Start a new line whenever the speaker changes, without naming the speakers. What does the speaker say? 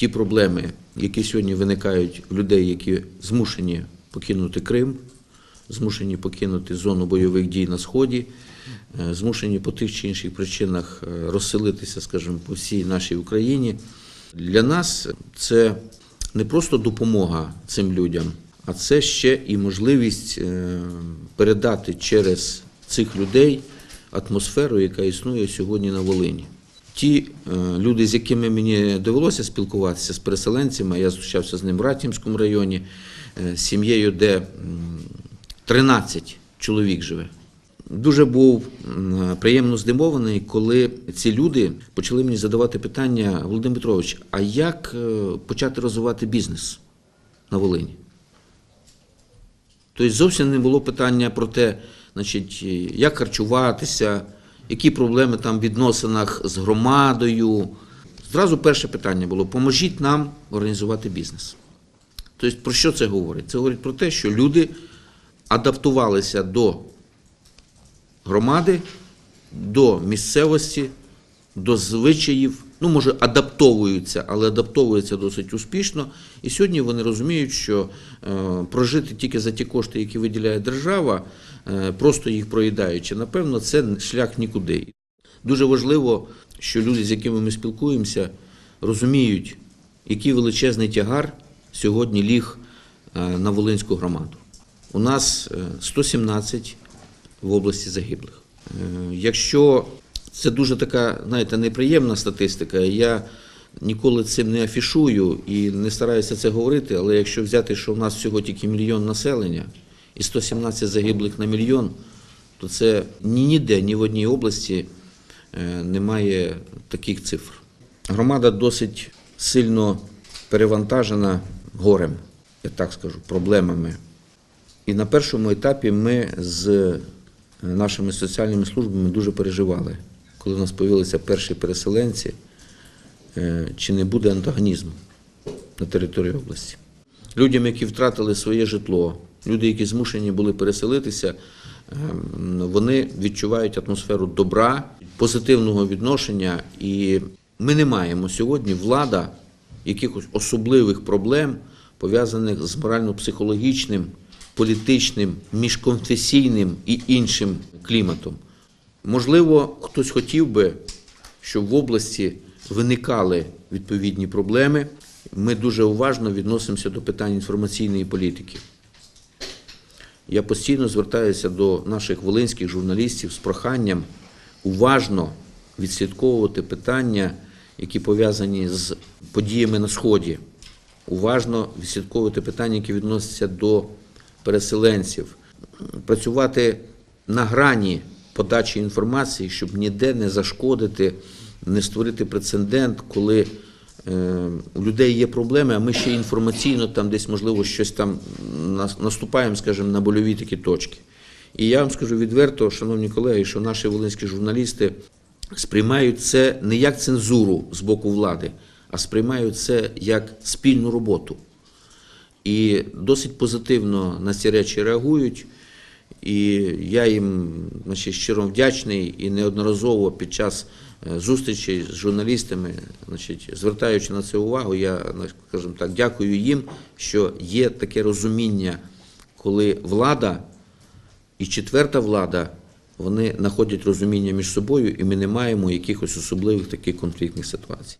ті проблеми, які сьогодні виникають у людей, які змушені покинути Крим, змушені покинути зону бойових дій на Сході, е, змушені по тих чи інших причинах е, розселитися, скажімо, по всій нашій Україні. Для нас це не просто допомога цим людям, а це ще і можливість е, передати через цих людей атмосферу, яка існує сьогодні на Волині. Ті е, люди, з якими мені довелося спілкуватися з переселенцями, я зустрічався з ним в Ратімському районі, е, з сім'єю, де 13 чоловік живе. Дуже був приємно здивований, коли ці люди почали мені задавати питання, Володимир Петрович, а як е, почати розвивати бізнес на Волині? Тобто зовсім не було питання про те, значить, як харчуватися, які проблеми там в відносинах з громадою. Зразу перше питання було: поможіть нам організувати бізнес. Тобто, про що це говорить? Це говорить про те, що люди адаптувалися до громади, до місцевості, до звичаїв. Ну, може, адаптовуються, але адаптовуються досить успішно. І сьогодні вони розуміють, що е, прожити тільки за ті кошти, які виділяє держава, е, просто їх проїдаючи, напевно, це шлях нікуди. Дуже важливо, що люди, з якими ми спілкуємося, розуміють, який величезний тягар сьогодні ліг е, на Волинську громаду. У нас е, 117 в області загиблих. Якщо це дуже така, знаєте, неприємна статистика, я ніколи цим не афішую і не стараюся це говорити, але якщо взяти, що в нас всього тільки мільйон населення і 117 загиблих на мільйон, то це ні ніде, ні в одній області е, немає таких цифр. Громада досить сильно перевантажена горем, я так скажу, проблемами. І на першому етапі ми з е, нашими соціальними службами дуже переживали, коли в нас з'явилися перші переселенці, е, чи не буде антагонізму на території області. Людям, які втратили своє житло, люди, які змушені були переселитися, ем, вони відчувають атмосферу добра, позитивного відношення. І ми не маємо сьогодні влада якихось особливих проблем, пов'язаних з морально-психологічним, політичним, міжконфесійним і іншим кліматом. Можливо, хтось хотів би, щоб в області виникали відповідні проблеми. Ми дуже уважно відносимося до питань інформаційної політики. Я постійно звертаюся до наших волинських журналістів з проханням уважно відслідковувати питання, які пов'язані з подіями на Сході, уважно відслідковувати питання, які відносяться до переселенців, працювати на грані подачі інформації, щоб ніде не зашкодити, не створити прецедент, коли е, у людей є проблеми, а ми ще інформаційно там десь, можливо, щось там наступаємо, скажімо, на больові такі точки. І я вам скажу відверто, шановні колеги, що наші волинські журналісти сприймають це не як цензуру з боку влади, а сприймають це як спільну роботу. І досить позитивно на ці речі реагують. І я їм значить, щиро вдячний і неодноразово під час е, зустрічей з журналістами, значить, звертаючи на це увагу, я скажімо так, дякую їм, що є таке розуміння, коли влада і четверта влада вони знаходять розуміння між собою, і ми не маємо якихось особливих таких конфліктних ситуацій.